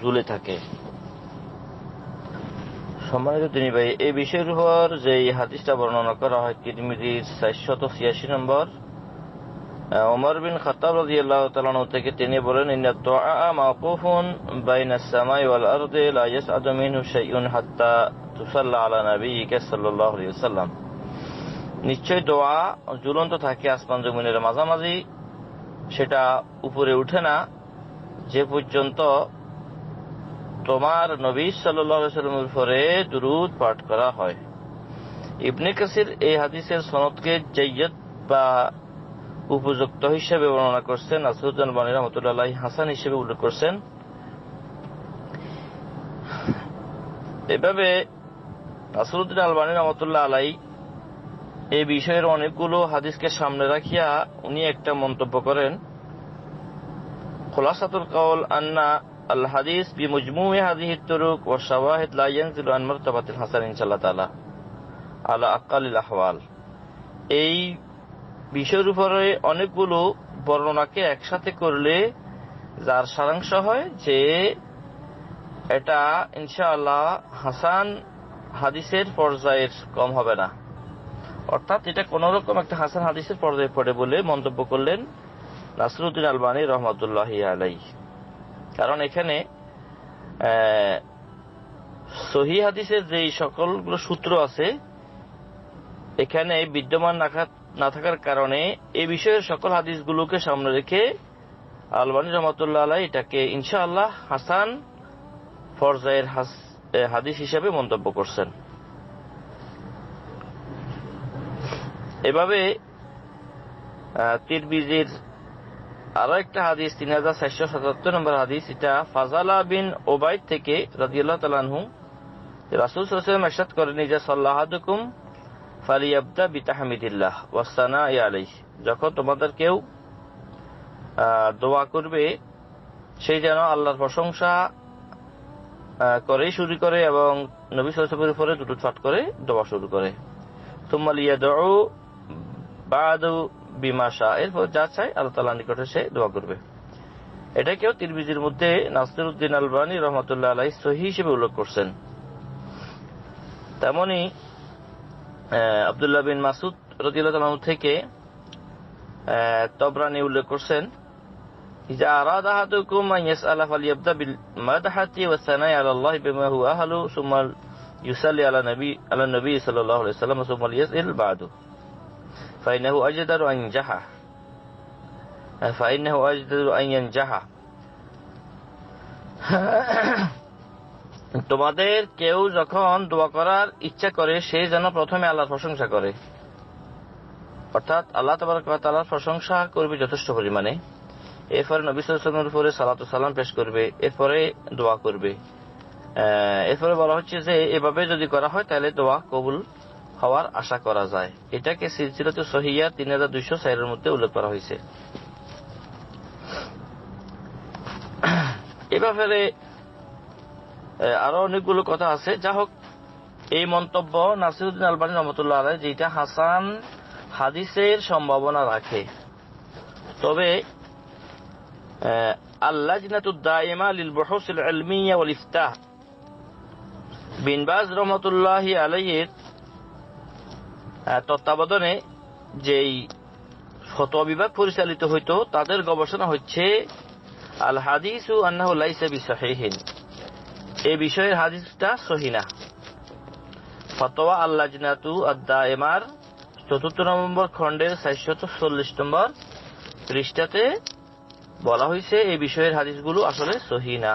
ঝুলে থাকে। সম্মানিত তিনি ভাই এই বিষয়ের উপর যে হাদিসটা বর্ণনা করা হয়, তিরমিজির চারশত ছিয়াশি নম্বর ওমর বিন রাদিয়াল্লাহু তাআলা আনহু থেকে তিনি বলেন সামাই ওয়াল আরদি হাত্তা আলা নাবিয়িকা সাল্লাল্লাহু আলাইহি ওয়াসাল্লাম। নিশ্চয় দোয়া ঝুলন্ত থাকে আসমান জমিনের মাঝামাঝি, সেটা উপরে উঠে না, যে পর্যন্ত তোমার নবী সাল্লামের উপরে দুরূদ পাঠ করা হয়। ইবনে কাসির এই হাদিসের সনদকে জাইয়দ বা উপযুক্ত হিসেবে বর্ণনা করছেন নাসরুদ্দিন বানী রহমতুল্লাহ হাসান হিসেবে উল্লেখ করছেন। এভাবে নাসরুদ্দিন আলবানী রহমতুল্লাহ আলাই এই বিষয়ের অনেকগুলো হাদিসকে সামনে রাখিয়া উনি একটা মন্তব্য করেন। খোলাসাতুল কাউল আন্না হাদিস বি মুজমুয়ে হাদিহি তুরুক ও শাওয়াহিদ লা ইয়ানজিলু আন মারতাবাতিল হাসান ইনশাআল্লাহ তাআলা আলা আকালিল আহওয়াল এই বিষয়ের উপরে অনেকগুলো বর্ণনাকে একসাথে করলে যার সারাংশ হয় যে এটা ইনশাআল্লাহ হাসান হাদিসের পর্যায়ের কম হবে না। অর্থাৎ এটা কোন রকম একটা হাসান হাদিসের পর্যায়ে পড়ে বলে মন্তব্য করলেন নাসরুদ্দিন আলবানী রহমতুল্লাহ আলাই কারণ এখানে সহি হাদিসের যে সকলগুলো সূত্র আছে, এখানে বিদ্যমান না থাকার কারণে এ বিষয়ের সকল হাদিসগুলোকে সামনে রেখে আলবানী রহমতুল্লাহ আলাই এটাকে ইনশাআল্লাহ হাসান ফরজায়ের হাদিস হিসেবে মন্তব্য করছেন। এভাবে তিরবিজির আরও একটা হাদিস, তিন হাজার চারশো সাতাত্তর নম্বর হাদিস, এটা ফাজালা বিন ওবায়দ থেকে রাজিউল্লাহ রাসুল সাল্লাম এরশাদ করেন যে, সাল্লাহাদুকুম ফালিয়াবদা বিতাহমিদুল্লাহ ওয়াসানা আলাই যখন তোমাদের কেউ দোয়া করবে সেই যেন আল্লাহর প্রশংসা করে শুরু করে এবং নবী সালামের উপরে দুটো পাঠ করে দোয়া শুরু করে। তুম্মাল ইয়াদউ বাদু বিমাশা এরপর যা চাই আল্লাহ তাআলার নিকটে সে দোয়া করবে এটা কেউ তিরমিজির মধ্যে নাসির উদ্দিন আলবানী রহমতুল্লাহ আলাই সহি হিসেবে উল্লেখ করছেন তেমনি আবদুল্লাহ বিন মাসুদ রদিল্লাহ থেকে তবরানি উল্লেখ করছেন إذا أراد أحدكم أن يسأل فليبدأ بالمدحة والثناء على الله بما هو أهله ثم يصلي على النبي على النبي صلى الله عليه وسلم ثم ليسأل بعده فإنه أجدر أن জাহা فإنه أجدر أن জাহা তোমাদের কেউ যখন দোয়া করার ইচ্ছা করে, সে যেন প্রথমে আল্লাহর প্রশংসা করে। অর্থাৎ আল্লাহ তালার প্রশংসা করবে যথেষ্ট পরিমাণে। এরপরে নবী উপরে সালাত সালাম পেশ করবে, এরপরে দোয়া করবে। এরপরে বলা হচ্ছে যে, এভাবে যদি করা হয়, তাহলে দোয়া কবুল হওয়ার আশা করা যায়। এটাকে সিলসিলত সহিয়া তিন হাজার দুইশো সাইরের মধ্যে উল্লেখ করা হয়েছে। এ, আরও অনেকগুলো কথা আছে। যা হোক, এই মন্তব্য নাসিরুদ্দিন আলবানী রহমতুল্লাহ আলাই যেটা হাসান হাদিসের সম্ভাবনা রাখে। তবে আল্লাহ জিনাতুদ্দাইমা লিল বহসিল আলমিয়া ইফতাহ বিনবাজ রহমতুল্লাহ আলাইয়ের তত্ত্বাবধানে যেই ফতোয়া বিভাগ পরিচালিত হইত, তাদের গবেষণা হচ্ছে, আল হাদিসু আন্নাহু লাইসা বিসাহিহিন। এই বিষয়ের হাদিসটা সহিনা ফতোয়া আল্লাহ আদা এমার চতুর্থ নম্বর খণ্ডের চারশত চল্লিশ নম্বর পৃষ্ঠাতে বলা হয়েছে, এই বিষয়ের হাদিসগুলো আসলে সহি না।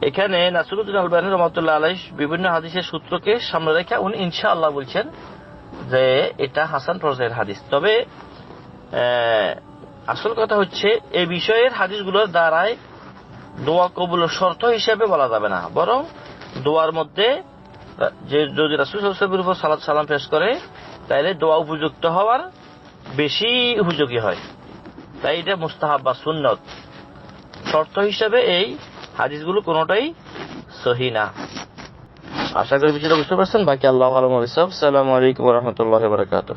এখানে নাসরুদ্দিন আলবানী রহমতুল্লাহ আলাই বিভিন্ন হাদিসের সূত্রকে সামনে রেখে উনি ইনশাআল্লাহ বলছেন যে এটা হাসান পর্যায়ের হাদিস। তবে আসল কথা হচ্ছে এই বিষয়ের হাদিসগুলোর দ্বারাই দোয়া কবুলের শর্ত হিসেবে বলা যাবে না। বরং দোয়ার মধ্যে, যে যদি রাসুল সাল্লামের উপর সালাদ সালাম পেশ করে তাহলে দোয়া উপযুক্ত হওয়ার বেশি উপযোগী হয়। তাই এটা মুস্তাহাব বা সুন্নত। শর্ত হিসেবে এই হাদিসগুলো কোনোটাই সহি না। আশা করি বিষয়টা বুঝতে পারছেন। বাকি আল্লাহ আলম সালামু আলাইকুম রহমতুল্লাহ বারকাতুহ।